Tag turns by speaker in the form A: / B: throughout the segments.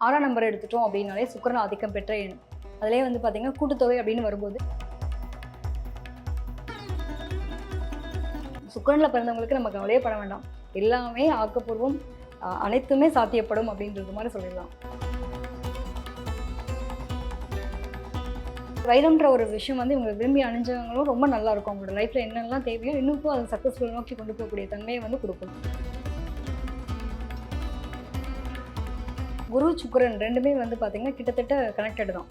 A: ஆறாம் நம்பர் எடுத்துட்டோம் அப்படின்னாலே சுக்கரன் ஆதிக்கம் பெற்ற எண். அதிலே வந்து பார்த்தீங்கன்னா கூட்டுத்தொகை அப்படின்னு வரும்போது சுக்கரனில் பிறந்தவங்களுக்கு நம்ம கவலையே பட வேண்டாம். எல்லாமே ஆக்கப்பூர்வம் அஹ், அனைத்துமே சாத்தியப்படும் அப்படின்றது மாதிரி சொல்லிடலாம். வைரம்ன்ற ஒரு விஷயம் வந்து இவங்க விரும்பி அணிஞ்சவங்களும் ரொம்ப நல்லா இருக்கும். அவங்களோட லைஃப்ல என்னெல்லாம் தேவையோ இன்னும் அதை சக்ஸஸ்ஃபுல் நோக்கி கொண்டு போகக்கூடிய தன்மையை வந்து கொடுக்கும். குரு சுக்கரன் ரெண்டுமே வந்து பார்த்தீங்கன்னா கிட்டத்தட்ட கனெக்டட் தான்.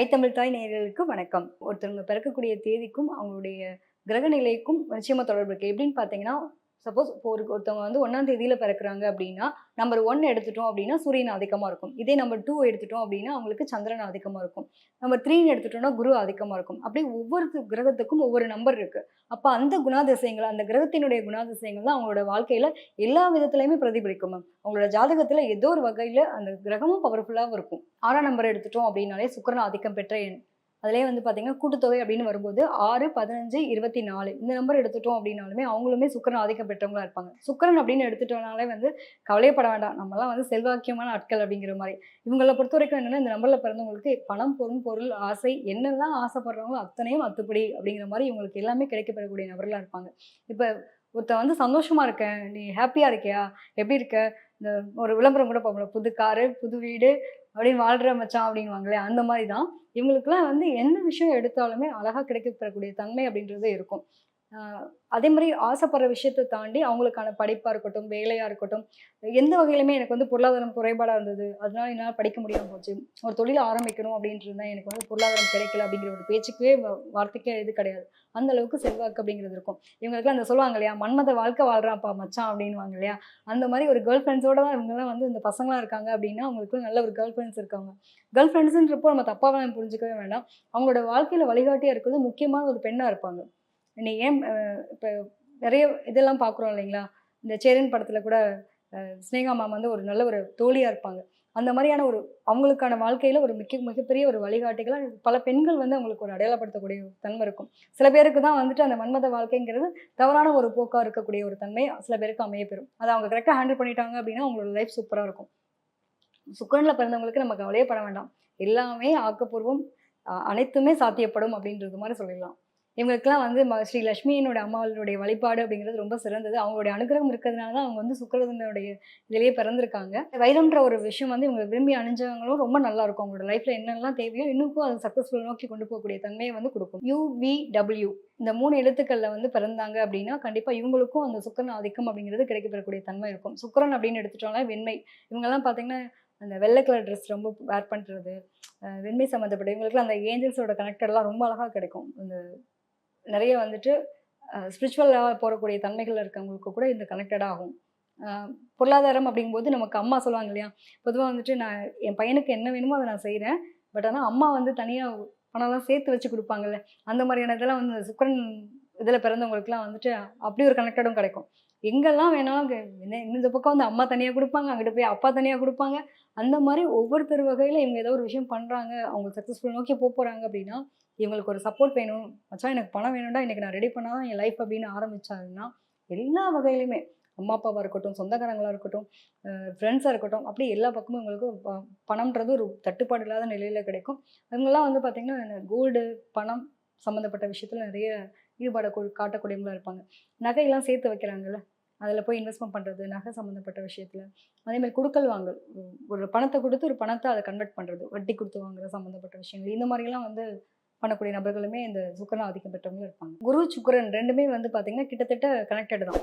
A: ஐத்தமிழ் தாய் நேயர்களுக்கு வணக்கம். ஒருத்தவங்க பிறக்கக்கூடிய தேதிக்கும் அவங்களுடைய கிரக நிலைக்கும் நிச்சயமாக தொடர்பு இருக்குது எப்படின்னு பார்த்தீங்கன்னா சப்போஸ் இப்போ ஒரு ஒருத்தவங்க வந்து ஒன்றாம் தேதியில் பிறக்கிறாங்க அப்படின்னா நம்பர் ஒன் எடுத்துட்டோம் அப்படின்னா சூரியன் அதிகமாக இருக்கும். இதே நம்பர் டூ எடுத்துட்டோம் அப்படின்னா அவங்களுக்கு சந்திரன் அதிகமாக இருக்கும். நம்பர் த்ரீன்னு எடுத்துட்டோம்னா குரு அதிகமாக இருக்கும். அப்படி ஒவ்வொரு கிரகத்துக்கும் ஒவ்வொரு நம்பர் இருக்குது அப்போ அந்த குணாதிசயங்கள் அந்த கிரகத்தினுடைய குணாதிசயங்கள் தான் அவங்களோட வாழ்க்கையில் எல்லா விதத்துலையுமே பிரதிபலிக்கும் மேம் அவங்களோட ஜாதகத்தில் ஏதோ ஒரு வகையில் அந்த கிரகமும் பவர்ஃபுல்லாகவும் இருக்கும். ஆறாம் நம்பர் எடுத்துட்டோம் அப்படின்னாலே சுக்கரன் ஆதிக்கம் பெற்ற அதுலேயே அதிலே வந்து பார்த்தீங்கன்னா கூட்டுத்தொகை அப்படின்னு வரும்போது ஆறு பதினஞ்சு இருபத்தி நாலு இந்த நம்பர் எடுத்துட்டோம் அப்படின்னாலுமே அவங்களுமே சுக்கரன் ஆதிக்கம் பெற்றவங்களா இருப்பாங்க. சுக்கரன் அப்படின்னு எடுத்துட்டோம்னாலே வந்து கவலையப்பட வேண்டாம். நம்மலாம் வந்து செல்வாக்கியமான ஆட்கள் அப்படிங்கிற மாதிரி. இவங்களை பொறுத்த வரைக்கும் என்னென்னா இந்த நம்பரில் பிறந்தவங்களுக்கு பணம் பொருள் பொருள் ஆசை என்னெல்லாம் ஆசைப்படுறாங்களோ அத்தனையும் அத்துப்படி அப்படிங்கிற மாதிரி இவங்களுக்கு எல்லாமே கிடைக்கப்பெறக்கூடிய நபர்களாக இருப்பாங்க. இப்போ ஒருத்தன் வந்து சந்தோஷமா இருக்கேன் நீ ஹாப்பியா இருக்கியா? எப்படி இருக்க? இந்த ஒரு விளம்பரம் கூட பார்ப்போம் புது காரு புது வீடு அப்படின்னு வாழ்கிற மச்சான் அப்படிங்குவாங்களே அந்த மாதிரி தான் இவங்களுக்குலாம் வந்து எந்த விஷயம் எடுத்தாலுமே அழகாக கிடைக்கப்பெறக்கூடிய தன்மை அப்படின்றது இருக்கும். அதே மாதிரி ஆசைப்படுற விஷயத்தை தாண்டி அவங்களுக்கான படிப்பாக இருக்கட்டும் வேலையாக இருக்கட்டும் எந்த வகையிலுமே எனக்கு வந்து பொருளாதாரம் குறைபாடாக இருந்தது. அதனால என்னால் படிக்க முடியாமல் போச்சு. ஒரு தொழில் ஆரம்பிக்கணும் அப்படின்ட்டு இருந்தேன் எனக்கு வந்து பொருளாதாரம் கிடைக்கல அப்படிங்கிற ஒரு பேச்சுக்கே வ- வார்த்தைக்கே இது கிடையாது. அந்த அளவுக்கு செல்வாக்கு அப்படிங்கிறது இருக்கும். இவங்களுக்குலாம் அந்த சொல்லுவாங்க இல்லையா மன்மத வாழ்க்கை வாழ்றான்ப்பா மச்சான் அப்படின்வாங்க இல்லையா? அந்த மாதிரி ஒரு கேர்ள் ஃப்ரெண்ட்ஸோட தான் இவங்கெல்லாம் வந்து இந்த பசங்களாம் இருக்காங்க அப்படின்னா அவங்களுக்கு நல்ல ஒரு கேர்ள் ஃப்ரெண்ட்ஸ் இருக்காங்க. கேர்ள் ஃப்ரெண்ட்ஸுன்றப்போ நம்ம தப்பாக புரிஞ்சிக்கவே புரிஞ்சுக்கவே வேண்டாம். அவங்களோட வாழ்க்கையில் வழிகாட்டியாக இருக்கிறது முக்கியமான ஒரு பெண்ணாக இருப்பாங்க. நீ ஏன் இப்போ நிறைய இதெல்லாம் பார்க்குறோம் இல்லைங்களா? இந்த சேரன் படத்தில் கூட ஸ்னேகா சினேகா மேம் வந்து ஒரு நல்ல ஒரு தோழியாக இருப்பாங்க. அந்த மாதிரியான ஒரு அவங்களுக்கான வாழ்க்கையில் ஒரு மிக மிகப்பெரிய ஒரு வழிகாட்டிகளாக பல பெண்கள் வந்து அவங்களுக்கு ஒரு அடையாளப்படுத்தக்கூடிய ஒரு தன்மை இருக்கும். சில பேருக்கு தான் வந்துட்டு அந்த மன்மத வாழ்க்கைங்கிறது தவறான ஒரு போக்காக இருக்கக்கூடிய ஒரு தன்மை சில பேருக்கு அமைய பெறும் அதை அவங்க கரெக்டாக ஹேண்டில் பண்ணிட்டாங்க அப்படின்னா அவங்களோட லைஃப் சூப்பராக இருக்கும். சுக்கரனில் பிறந்தவங்களுக்கு நம்ம கவலையே பட வேண்டாம். எல்லாமே ஆக்கப்பூர்வம் அனைத்துமே சாத்தியப்படும் அப்படின்றது மாதிரி சொல்லிடலாம். இவங்களுக்குலாம் வந்து ம- ஸ்ரீ லட்சுமியினுடைய அம்மாவளுடைய வழிபாடு அப்படிங்கிறது ரொம்ப சிறந்தது. அவங்களுடைய அனுகிரகம் இருக்கிறதுனால தான் அவங்க வந்து சுக்கரதனுடைய இதிலேயே பிறந்திருக்காங்க. வைரம்ன்ற ஒரு விஷயம் வந்து இவங்க விரும்பி அணிஞ்சவங்களும் ரொம்ப நல்லா இருக்கும். அவங்களோட லைஃப்ல என்னெல்லாம் தேவையோ இன்னும் அது சக்ஸஸ்ஃபுல் நோக்கி கொண்டு போகக்கூடிய தன்மையை வந்து கொடுக்கும். யூவிடபிள்யூ இந்த மூணு எழுத்துக்கள்ல வந்து பிறந்தாங்க அப்படின்னா கண்டிப்பா இவங்களுக்கும் அந்த சுக்கரன் ஆதிக்கம் அப்படிங்கிறது கிடைக்கப்பெறக்கூடிய தன்மை இருக்கும். சுக்கரன் அப்படின்னு எடுத்துட்டோம்னா வெண்மை. இவங்கெல்லாம் பார்த்தீங்கன்னா அந்த வெள்ளை கலர் ட்ரெஸ் ரொம்ப வேர் பண்ணுறது வெண்மை சம்மந்தப்பட்ட இவங்களுக்குலாம் அந்த ஏஞ்சல்ஸோட கனெக்டட்லாம் ரொம்ப அழகாக கிடைக்கும். இந்த நிறைய வந்துட்டு ஸ்பிரிச்சுவலாக போகக்கூடிய தன்மைகள் இருக்கவங்களுக்கு கூட இந்த கனெக்டட் ஆகும். பொருளாதாரம் அப்படிங்கும்போது நமக்கு அம்மா சொல்லுவாங்க இல்லையா? பொதுவாக வந்துட்டு நான் என் பையனுக்கு என்ன வேணுமோ அதை நான் செய்கிறேன் பட் ஆனால் அம்மா வந்து தனியாக பணம்லாம் சேர்த்து வச்சு கொடுப்பாங்கல்ல. அந்த மாதிரியான இதெல்லாம் வந்து சுக்கரன் இதில் பிறந்தவங்களுக்குலாம் வந்துட்டு அப்படி ஒரு கனெக்டடும் கிடைக்கும். எங்கெல்லாம் வேணாலும் என்ன இந்த பக்கம் வந்து அம்மா தனியாக கொடுப்பாங்க அங்கிட்டு போய் அப்பா தனியாக கொடுப்பாங்க. அந்த மாதிரி ஒவ்வொருத்தர் வகையில் இவங்க ஏதோ ஒரு விஷயம் பண்ணுறாங்க அவங்க சக்ஸஸ்ஃபுல் நோக்கி போக போகிறாங்க அப்படின்னா இவங்களுக்கு ஒரு சப்போர்ட் வேணும். மச்சான் எனக்கு பணம் வேணும்டா இன்றைக்கி நான் ரெடி பண்ணால் தான் என் லைஃப் அப்படின்னு ஆரம்பித்தாருன்னா எல்லா வகையிலுமே அம்மா அப்பாவாக இருக்கட்டும் சொந்தக்காரங்களாக இருக்கட்டும் ஃப்ரெண்ட்ஸாக இருக்கட்டும் அப்படி எல்லா பக்கமும் இவங்களுக்கு ப- பணம்ன்றது ஒரு தட்டுப்பாடு இல்லாத நிலையில் கிடைக்கும். இவங்கெல்லாம் வந்து பார்த்திங்கன்னா கோல்டு பணம் சம்மந்தப்பட்ட விஷயத்தில் நிறைய ஈடுபாடு காட்டக்கூடியவங்களாக காட்டக்கூடியவங்களா இருப்பாங்க. நகையெல்லாம் சேர்த்து வைக்கிறாங்கல்ல அதில் போய் இன்வெஸ்ட்மெண்ட் பண்ணுறது நகை சம்மந்தப்பட்ட விஷயத்தில். அதேமாதிரி கொடுக்கல் குடுக்கல் வாங்கல் ஒரு பணத்தை கொடுத்து ஒரு பணத்தை அதை கன்வெர்ட் பண்ணுறது வட்டி கொடுத்து வாங்குற சம்மந்தப்பட்ட விஷயங்கள் இந்த மாதிரிலாம் வந்து பண்ணக்கூடிய நபர்களுமே இந்த சுக்கரன் ஆதிக்கம் பெற்றவங்களும் இருப்பாங்க. குரு சுக்கரன் ரெண்டுமே வந்து பார்த்தீங்கன்னா கிட்டத்தட்ட கனெக்டட் தான்.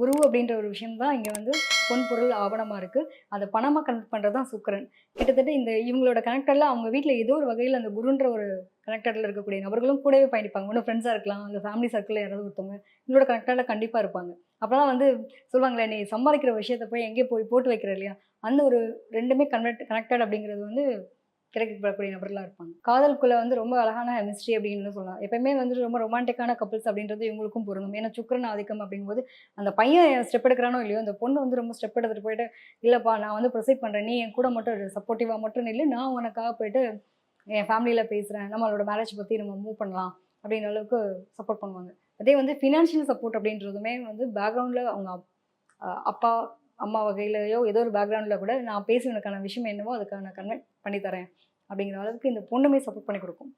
A: குரு அப்படின்ற ஒரு விஷயம் தான் இங்கே வந்து பொன் பொருள் ஆவணமாக இருக்குது அதை பணமாக கனெக்ட் பண்ணுறது தான் சுக்கரன். கிட்டத்தட்ட இந்த இவங்களோட கனெக்டரில் அவங்க வீட்டில் ஏதோ ஒரு வகையில் அந்த குருன்ற ஒரு கனெக்டரில் இருக்கக்கூடிய நபர்களும் கூடவே பயணிப்பாங்க. ஒன்று ஃப்ரெண்ட்ஸாக இருக்கலாம். அந்த ஃபேமிலி சர்க்கிளில் யாராவது ஒருத்தவங்க இவங்களோட கனெக்டரில் கண்டிப்பாக இருப்பாங்க. அப்போ தான் வந்து சொல்லுவாங்களே நீ சம்பாதிக்கிற விஷயத்தை போய் எங்கேயோ போய் போட்டு வைக்கிற இல்லையா? அந்த ஒரு ரெண்டுமே கனெக்ட் கனெக்டட் அப்படிங்கிறது வந்து கிடைக்கப்படக்கூடிய நபர்களாக இருப்பாங்க. காதலுக்குள்ள வந்து ரொம்ப அழகான மிஸ்ட்ரி அப்படின்னு சொல்லலாம். எப்பயுமே வந்து ரொம்ப ரொமான்டிக்கான கப்பல்ஸ் அப்படின்றது இவங்களுக்கும் பொருந்தும். ஏன்னா சுக்கரன் ஆதிக்கம் அப்படிங்கும்போது அந்த பையன் ஸ்டெப் எடுக்கிறானோ இல்லையோ அந்த பொண்ணு வந்து ரொம்ப ஸ்டெப் எடுத்துகிட்டு போயிட்டு இல்லைப்பா நான் வந்து ப்ரொசீட் பண்ணுறேன் நீ என் கூட மட்டும் சப்போர்ட்டிவாக மட்டும் இல்லை நான் உனக்காக போயிட்டு என் ஃபேமிலியில் பேசுகிறேன் நம்மளோட மேரேஜ் பற்றி நம்ம மூவ் பண்ணலாம். அப்படின்ற அளவுக்கு சப்போர்ட் பண்ணுவாங்க. அதே வந்து ஃபினான்ஷியல் சப்போர்ட் அப்படின்றதுமே வந்து பேக்ரவுண்டில் அவங்க அப்பா அம்மா வகையிலையோ ஏதோ ஒரு பேக்ரவுண்டில் கூட நான் பேசுனதுக்கான விஷயம் என்னவோ அதுக்கான கன்வெர்ட் பண்ணி தரேன். அப்படிங்கிற அளவுக்கு இந்த பொண்ணுமே சப்போர்ட் பண்ணி கொடுக்கும்.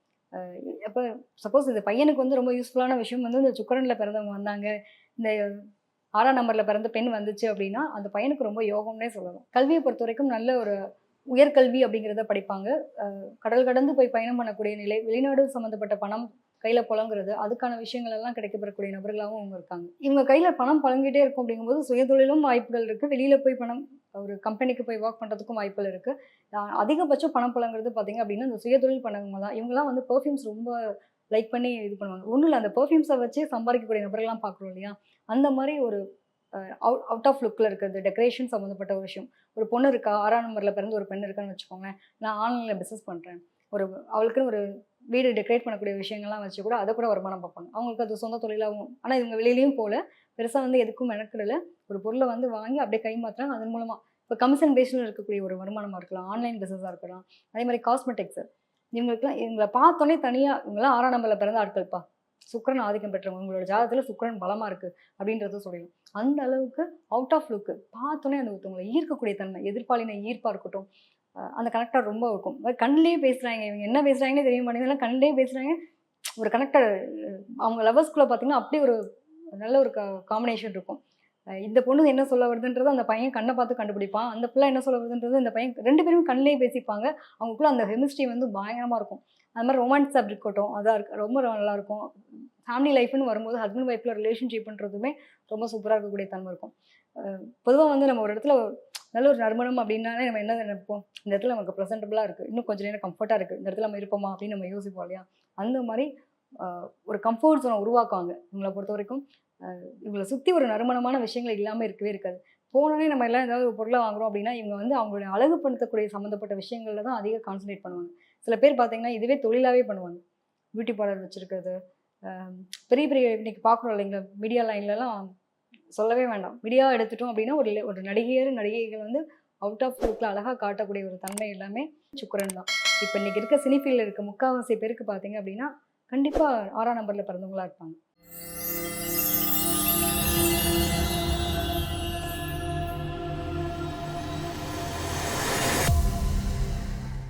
A: அப்போ சப்போஸ் இந்த பையனுக்கு வந்து ரொம்ப யூஸ்ஃபுல்லான விஷயம் வந்து இந்த சுக்கரனில் பிறந்தவங்க வந்தாங்க. இந்த ஆறாம் நம்பரில் பிறந்த பெண் வந்துச்சு அப்படின்னா அந்த பையனுக்கு ரொம்ப யோகம்னே சொல்லலாம். கல்வியை பொறுத்த வரைக்கும் நல்ல ஒரு உயர்கல்வி அப்படிங்கிறத படிப்பாங்க. கடல் கடந்து போய் பயணம் பண்ணக்கூடிய நிலை வெளிநாடு சம்மந்தப்பட்ட பணம் கையில் புழங்குறது அதுக்கான விஷயங்கள் எல்லாம் கிடைக்கப்பெறக்கூடிய நபர்களாகவும் அவங்க இருக்காங்க. இவங்க கையில் பணம் பழங்கிட்டே இருக்கும் அப்படிங்கும்போது சுயதொழிலும் வாய்ப்புகள் இருக்குது வெளியில் போய் பணம் ஒரு கம்பெனிக்கு போய் ஒர்க் பண்ணுறதுக்கும் வாய்ப்புகள் இருக்குது அதிகபட்சம் பணம் பழங்குறது பார்த்தீங்க அப்படின்னா இந்த சுயதொழில் பண்ணவங்க தான். இவங்கெல்லாம் வந்து பெர்ஃப்யூம்ஸ் ரொம்ப லைக் பண்ணி இது பண்ணுவாங்க. ஒன்றும் இல்லை அந்த பெர்ஃப்யூம்ஸை வச்சு சம்பாதிக்கக்கூடிய நபர்கள்லாம் பார்க்குறோம் இல்லையா? அந்த மாதிரி ஒரு அவுட் அவுட் ஆஃப் லுக்கில் இருக்கிறது டெக்கரேஷன் சம்மந்தப்பட்ட ஒரு விஷயம். ஒரு பொண்ணு இருக்கா? ஆறாம் நம்பரில் பிறந்து ஒரு பெண் இருக்கான்னு வச்சுக்கோங்களேன். நான் ஆன்லைனில் பிஸ்னஸ் பண்ணுறேன் ஒரு அவளுக்குன்னு ஒரு வீடு டெக்கரேட் பண்ணக்கூடிய விஷயங்கள்லாம் வச்சு கூட அதை கூட வருமானம் பார்ப்பாங்க. அவங்களுக்கு அது சொந்த தொழிலாகவும் ஆனால் இவங்க வெளியிலையும் போல பெருசாக வந்து எதுக்கும் மெனக்கிடல. ஒரு பொருளை வந்து வாங்கி அப்படியே கை மாத்துறாங்க அதன் மூலமாக இப்போ கமிஷன் பேஸில் இருக்கக்கூடிய ஒரு வருமானமாக இருக்கலாம் ஆன்லைன் பிஸ்னஸாக இருக்கலாம். அதே மாதிரி காஸ்மெட்டிக்ஸ் இவங்களுக்குலாம் இவங்களை பார்த்தோன்னே தனியாக இவங்களாம் ஆறாம் நம்பரில் பிறந்த ஆட்கள்ப்பா. சுக்கரன் ஆதிக்கம் பெற்றவங்க உங்களோட ஜாதகத்தில் சுக்கரன் பலமாக இருக்குது அப்படின்றத சொல்லிடும். அந்த அளவுக்கு அவுட் ஆஃப் லுக்கு பார்த்தோன்னே அந்த ஒருத்தவங்களை ஈர்க்கக்கூடிய தன்மை எதிர்பாலின ஈர்ப்பாக இருக்கட்டும். அந்த கனெக்டர் ரொம்ப இருக்கும். கண்ணிலே பேசுகிறாங்க இவங்க என்ன பேசுகிறாங்கன்னே தெரிய மாட்டேங்குது. கண்ணிலே பேசுகிறாங்க ஒரு கனெக்டர் அவங்க லவர்ஸ்குள்ளே பார்த்தீங்கன்னா அப்படியே ஒரு நல்ல ஒரு காம்பினேஷன் இருக்கும். இந்த பொண்ணு என்ன சொல்ல வருதுன்றது அந்த பையன் கண்ணை பார்த்து கண்டுபிடிப்பான். அந்த பிள்ளை என்ன சொல்ல வருதுன்றது அந்த பையன் ரெண்டு பேரும் கண்ணிலே பேசிப்பாங்க. அவங்களுக்குள்ள அந்த கெமிஸ்ட்ரி வந்து பயங்கரமாக இருக்கும். அது மாதிரி ரொமான்ஸ் அப்படி இருக்கட்டும் அதாக இருக்கு ரொம்ப நல்லாயிருக்கும் ஃபேமிலி லைஃப்னு வரும்போது ஹஸ்பண்ட் ஒய்ஃபில் ரிலேஷன்ஷிப்ன்றதுமே ரொம்ப சூப்பராக இருக்கக்கூடிய தன்மை இருக்கும். பொதுவாக வந்து நம்ம ஒரு இடத்துல நல்ல ஒரு நறுமணம் அப்படின்னாலே நம்ம என்ன நினைப்போம்? இந்த இடத்துல நமக்கு ப்ரெசென்டபுளாக இருக்குது இன்னும் கொஞ்சம் நேரம் கம்ஃபர்ட்டாக இருக்குது இந்த இடத்துல நம்ம இருப்போமா அப்படின்னு நம்ம யோசிப்போம் இல்லையா? அந்த மாதிரி ஒரு கம்ஃபர்ட் ஜோனை உருவாக்குவாங்க. இவங்களை பொறுத்த வரைக்கும் இவங்களை சுற்றி ஒரு நறுமணமான விஷயங்கள் இல்லாமல் இருக்கவே இருக்காது. போனோடனே நம்ம எல்லாம் ஏதாவது ஒரு பொருளை வாங்குறோம் அப்படின்னா இவங்க வந்து அவங்களுடைய அழகுபடுத்தக்கூடிய சம்மந்தப்பட்ட விஷயங்களில் தான் அதிக கான்சன்ட்ரேட் பண்ணுவாங்க. சில பேர் பார்த்தீங்கன்னா இதுவே தொழிலாகவே பண்ணுவாங்க. பியூட்டி பார்லர் வச்சுருக்கிறது பெரிய பெரிய இன்றைக்கி பார்க்குறோம் இல்லைங்களா மீடியா லைன்லலாம் சொல்லவே வேண்டாம். மீடியா எடுத்துட்டோம் அப்படின்னா ஒரு ஒரு நடிகையர் நடிகைகள் வந்து அவுட் ஆஃப் லுக்கில் அழகாக காட்டக்கூடிய ஒரு தன்மை எல்லாமே சுக்கரன் தான். இப்போ இன்னைக்கு இருக்க சினிஃபீல்டில் இருக்க முக்கால்வாசி பேருக்கு பார்த்தீங்க அப்படின்னா கண்டிப்பாக ஆறாம் நம்பரில் பிறந்தவங்களா இருப்பாங்க.